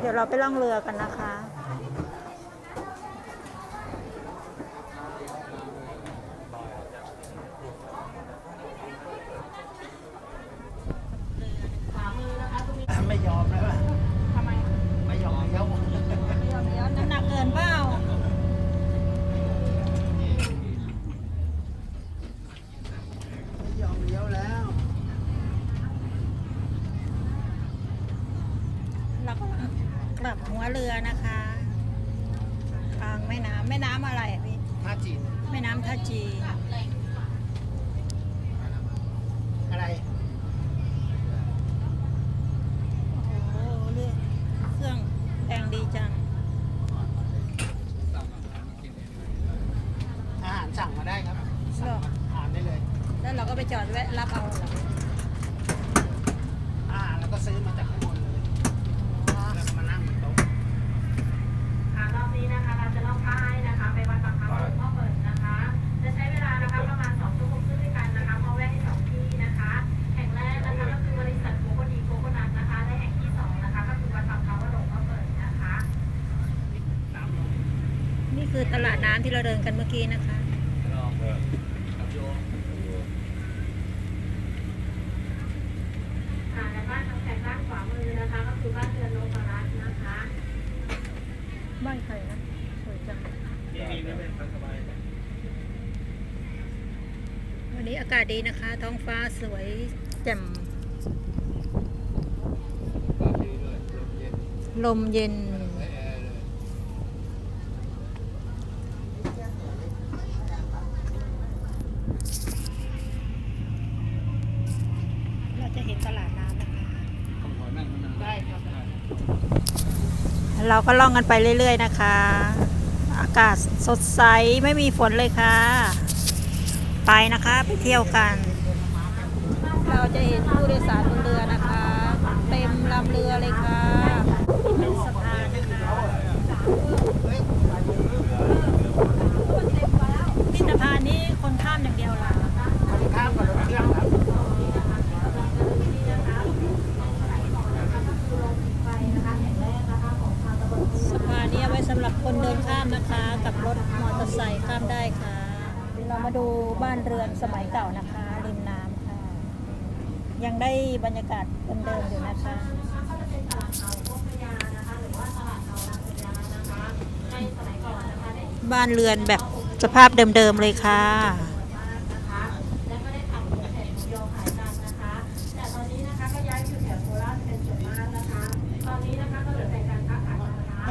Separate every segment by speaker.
Speaker 1: เดี๋ยวเราไปล่องเรือกันนะคะ
Speaker 2: ไม่ยอมนะ
Speaker 1: ทำไม
Speaker 2: ไม่ยอมเลี้ยว
Speaker 1: เรือเรือน้ำหนักเกินเปล่า
Speaker 2: ไม่ยอมเลี้ยวแล้ว
Speaker 1: เรากำลัง กลับหัวเรือนะคะทางแม่น้ำแม่น้ำอะไรอะพี่
Speaker 2: ท่าจีน
Speaker 1: แม่น้ำท่าจี
Speaker 2: อะไร
Speaker 1: โอ้โหเรือเครื่องแรงดีจัง
Speaker 2: อาหารสั่งมาได้ครับสั่งมาทานได้เลย
Speaker 1: แล้วเราก็ไปจอดแวะรับเอาเหรอ
Speaker 2: อาหารแล้วก็ซื้อมาจากข้างบนเล
Speaker 3: คือตลาดน้ำ
Speaker 1: ที่เราเดินกันเมื่อกี้นะคะ
Speaker 3: ค่ะและบ้านทางแสงด้านขวามือนะคะ ก็คือบ้านเรือนโนบรัตน์นะคะ
Speaker 1: บ้านใครนะสวยจัง วันนี้อากาศดีนะคะ ท้องฟ้าสวยแจ่ม ลมเย็น เราจะเห็นตลาดน้ำนะคะ
Speaker 2: ได้ครับ
Speaker 1: เราก็ล่องกันไปเรื่อย ๆ นะคะ อากาศสดใสไม่มีฝนเลยค่ะ ไปนะคะไปเที่ยวกัน เราจะเห็นผู้โดยสารบนเรือนะคะ เต็มลำเรือเลยค่ะนี่เป็นสะพานนะคะนี่สะพานนี้คนข้ามอย่างเดียวเหรอ
Speaker 2: มันข้ามกับรถเครื่องครับ
Speaker 1: สะพานนี้เอาไว้สำหรับคนเดินข้ามนะคะ กับรถมอเตอร์ไซค์ข้ามได้ค่ะ เรามา ดูบ้านเรือนสมัยเก่านะคะริมน้ำค่ะ ยังได้บรรยากาศเดิมๆอยู่นะคะบ้านเรือนแบบสภาพเดิมๆเลยค่ะ
Speaker 3: และก็ได้ทำแผ่นโยขายกันนะคะแต่ตอนนี้นะคะก็ย้ายอยู่แถวโคราชเป็นส่วนมากนะคะตอนนี้นะคะก็เรือแต่การค้าขายนะคะ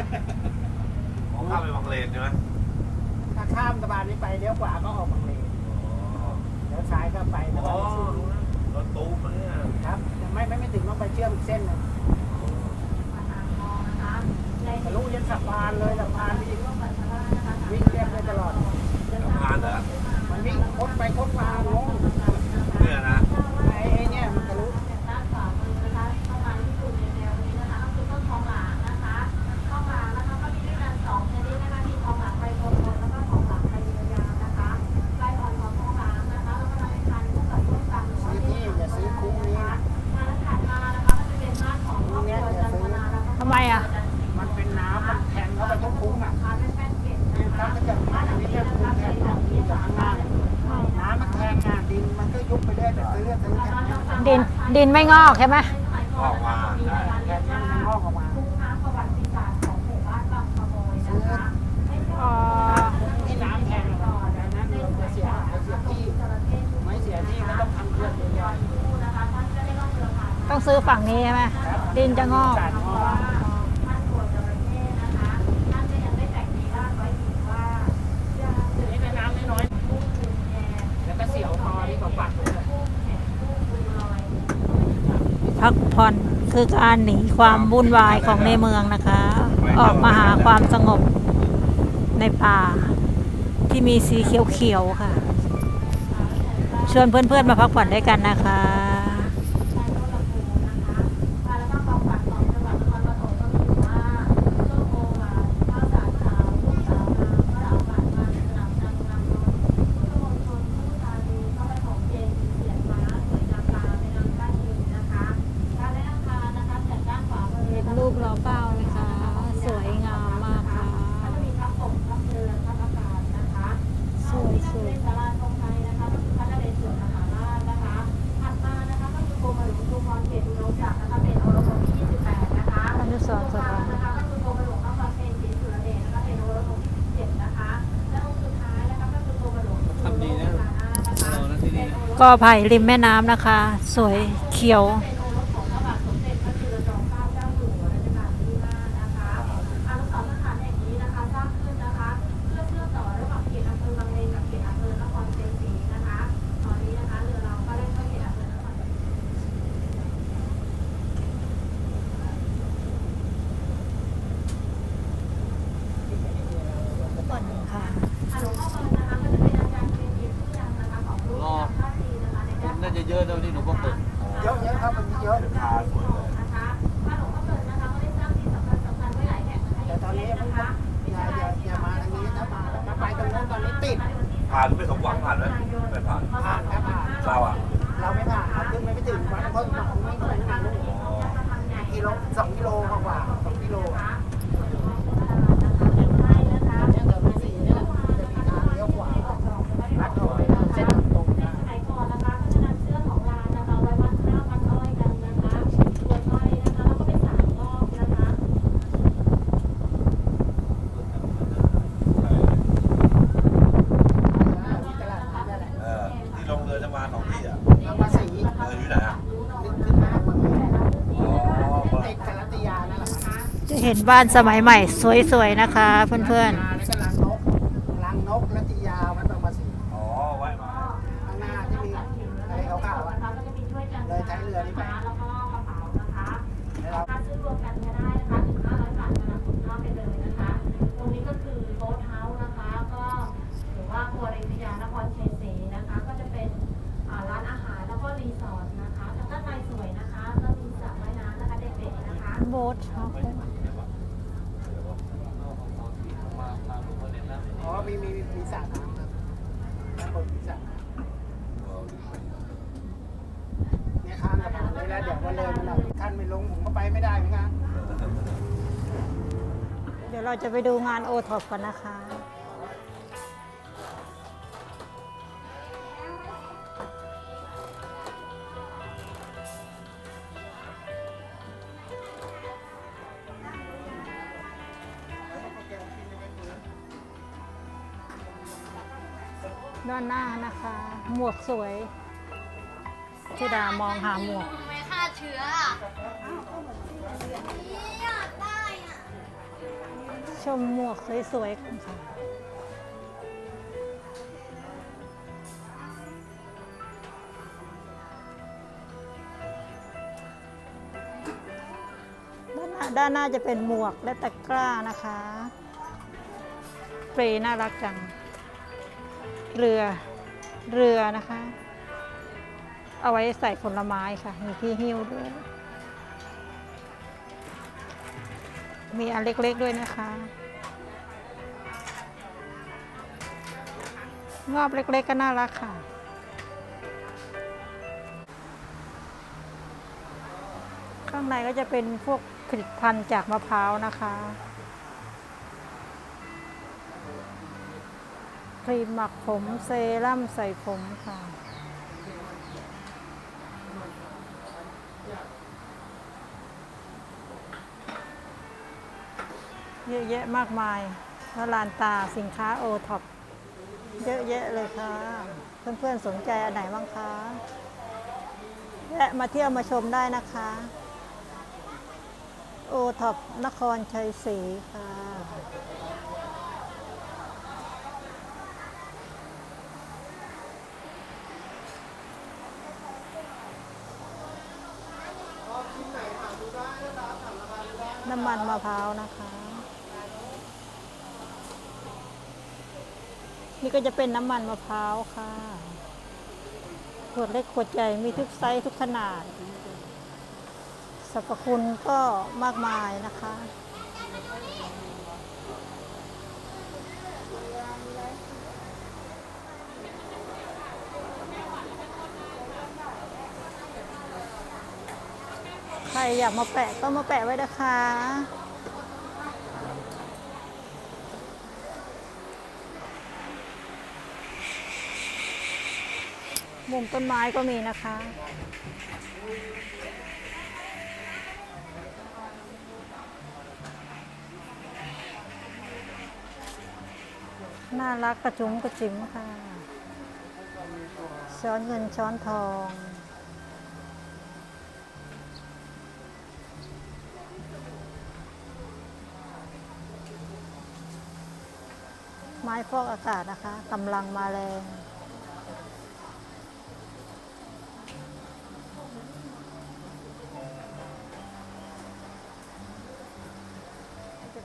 Speaker 4: ของข้ามไปบางเลนใช่ไหม
Speaker 2: ถ้าข้ามสะพานนี้ไปเลี้ยวขวาก็ออกบางเลนเลี้ยวซ้ายก็ไปสะ
Speaker 4: อ๋
Speaker 2: พา
Speaker 4: อน
Speaker 2: สูง
Speaker 4: รถตู้มาเนี่ย
Speaker 2: ครับแต่ไม่ไม่ไม่ถึงต้องไปเชื่อมอีกเส้นหนึงทะลุยันสะพานเลยสะพานวิ่งวิ่งเรียบเลยตลอด
Speaker 4: สะพานเหรอ
Speaker 2: มันวิ่งคดไปคดมางง
Speaker 4: เนี่ น
Speaker 2: ไม่
Speaker 3: งอกใช่
Speaker 1: ไหม
Speaker 4: ออกมาได้
Speaker 2: งอกออกมา
Speaker 3: ต้อง
Speaker 1: ซื้อฝั่งนี้ใช่ไหมดินจะงอก พักผ่อนคือการหนีความวุ่นวายของในเมืองนะคะ ออกมาหาความสงบในป่า ที่มีสีเขียวๆค่ะชวนเพื่อนๆมาพักผ่อนด้วยกันนะคะ
Speaker 3: แล้วก็ความฝันของจังหวัดนครปฐมก็คือว่าโชคโอวาข้าวสารขาวลูกสาวงามสาวหวานมันสนามนางงามนนท์พุทธมณฑลผู้ตาดีพระปฐมเจดีย์เสียงม้าสวยงามตาในนามด้านยืนนะคะการและอาคารนะคะจากด้านขวามือ
Speaker 1: เห็นรูปรอเป้าไหมคะ
Speaker 3: ชุมพรเขตอุดมศักดิ์นะคะเป็นโอรสที่ 28 นะคะ
Speaker 1: อนุสรณ์สถาน
Speaker 3: นะคะก็คือกรมหลวงนครเชนศรีสุรเดชนะคะเป็นโอรสที่ 17 นะคะ และองค์สุดท้ายนะคะก็คือกรมหลวง
Speaker 2: ทำดีนะ
Speaker 3: นะคะ
Speaker 2: เรานะ
Speaker 1: ก็ไผ่ริมแม่น้ำนะคะ สวยเขียว
Speaker 3: ไม่
Speaker 2: ถึง
Speaker 4: วั
Speaker 2: ดเพิ่มมาไม่ไปทางนู้น
Speaker 4: อ๋อ
Speaker 2: กิโลสองกิโลกว่าๆสองกิโลอะ
Speaker 3: ใช่นะคะ
Speaker 2: เนี่ยเดี๋ยวสี่เนี่ยจะมีทางเลี้ยวขวาลัดออกไปเส้นตรงนะ
Speaker 3: สมัยก่อนนะคะก็จะนำเชือกของลานนะคะไว้วัดข้าวมัดอ้อยกันนะคะตรวจอ้อยนะคะแล้วก็ไปสามรอบนะคะ
Speaker 2: มีตลาดนัดนั่นแหละ
Speaker 4: เออที่ลงเรือจะมาสองที่อะ
Speaker 2: บางภาษี
Speaker 4: เอออยู่ไหนอะ
Speaker 2: นึกขึ้นมาเมืองเลย
Speaker 4: อ๋อคนละ
Speaker 2: ติดกาลติยานั่นแหละครับ
Speaker 1: จะ เห็นบ้านสมัยใหม่ สวยๆนะคะ เพื่อน
Speaker 2: แล้วก็ลังนกลังนกลัตติยาวัดบางภาษี
Speaker 4: อ๋อไว้มา
Speaker 2: ข้างหน้าที่มีอะไรขาวๆอะ
Speaker 3: นะคะก็จะมีถ้วยจาน
Speaker 2: เลยท้ายเรือนี่ไป
Speaker 3: แล้วก็กระเป๋านะคะ
Speaker 2: แล้วเรา
Speaker 3: ถ้าซื้ เราจะ
Speaker 2: ไปดู
Speaker 1: งานโอท็อปกันนะคะ ด้านหน้านะคะ หมวกสวยธิดามองหาหมวก
Speaker 5: ไม่ฆ่าเชื้ออะอยากได้อะ
Speaker 1: ชมหมวกสวยๆกันค่ะด้านหน้าด้านหน้าจะเป็นหมวกและตะกร้านะคะเปรน่ารักจัง เรือ เรือนะคะ เอาไว้ใส่ผลไม้ค่ะ มีที่หิ้วด้วย มีอันเล็กๆด้วยนะคะงอบเล็กๆก็น่ารักค่ะ ข้างในก็จะเป็นพวกผลิตภัณฑ์จากมะพร้าวนะคะครีมหมักผมเซรั่มใส่ผมค่ะ เยอะแยะมากมายแล้วลานตาสินค้าโอท็อปเยอะแยะเลยค่ะ เพื่อนๆสนใจอันไหนบ้างคะแวะมาเที่ยวมาชมได้นะคะ โอท็อปนครชัยศรีค่ะน้ำมันมะพร้าวนะคะ นี่ก็จะเป็นน้ำมันมะพร้าวค่ะ ขวดเล็กขวดใหญ่มีทุกไซส์ทุกขนาด สรรพคุณก็มากมายนะคะ ใครอยากมาแปะก็มาแปะไว้นะคะ มุมต้นไม้ก็มีนะคะ น่ารักกระจุ๋มกระจิ๋มค่ะ ช้อนเงินช้อนทองไม้ฟอกอากาศนะคะกำลังมาแรง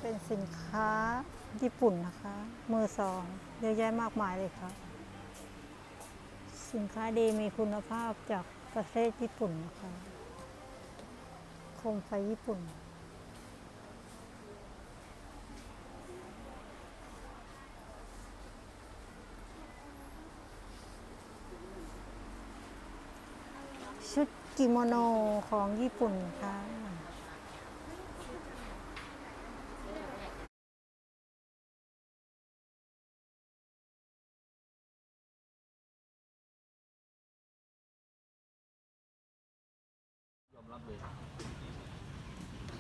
Speaker 1: เป็นสินค้าญี่ปุ่นนะคะ มือสองเยอะแยะมากมายเลยค่ะ สินค้าดีมีคุณภาพจากประเทศญี่ปุ่นนะคะโคมไฟญี่ปุ่น ชุดกิโมโนของญี่ปุ่นค่ะ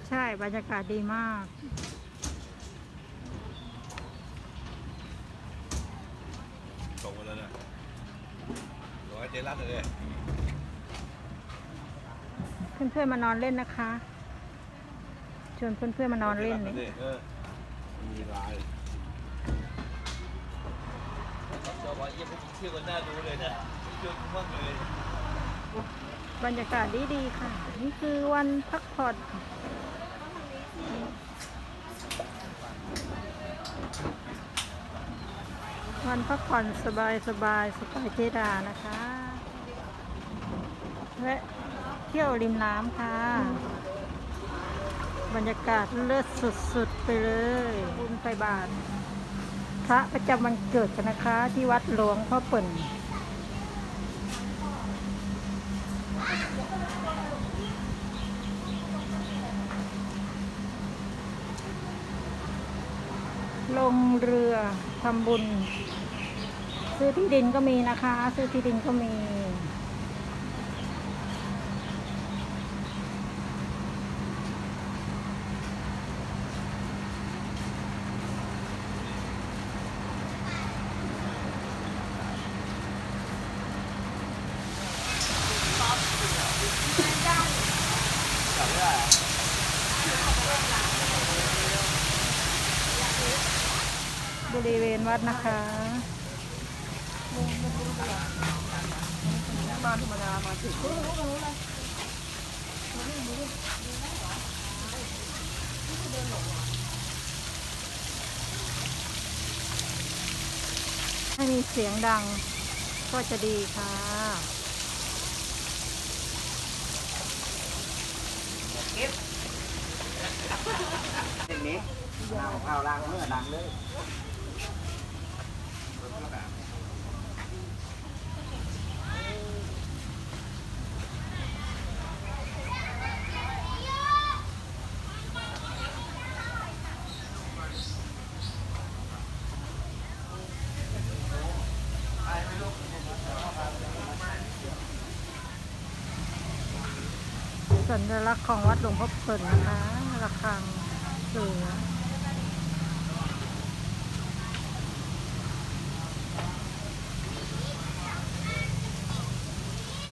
Speaker 1: ใช่ บรรยากาศดีมาก
Speaker 4: ส่งมาแล้วนะร้อยเจรัสเลย
Speaker 1: เพื่อนๆมานอนเล่นนะคะชวนเพื่อนๆมานอนเล่น
Speaker 4: เล
Speaker 1: เลย
Speaker 4: ยเออมีลาย
Speaker 6: เราบอกยังไม่เที่ยวกันหน้าดูเลยนะเที่ยวมากเลย
Speaker 1: บรรยากาศดีๆค่ะ นี่คือวันพักผ่อน วันพักผ่อนสบายสบายสบายเจดานะคะและเที่ยวริมน้ำค่ะ บรรยากาศเลิศสุดๆ ไปเลยบุญไปบาทพระประจำวันเกิดกันนะคะ ที่วัดหลวงพ่อเปิ่น ลงเรือทำบุญ ซื้อที่ดินก็มีนะคะ ซื้อที่ดินก็มี บริเวณวัดนะคะให้มีเสียงดังก็จะดีค่ะ
Speaker 2: เส้นนี้เอาเอาล้างเมื่อล้างเลย
Speaker 1: สัญลักษณ์ของวัดหลวงพ่อเปิ่นนะคะระฆังเสือ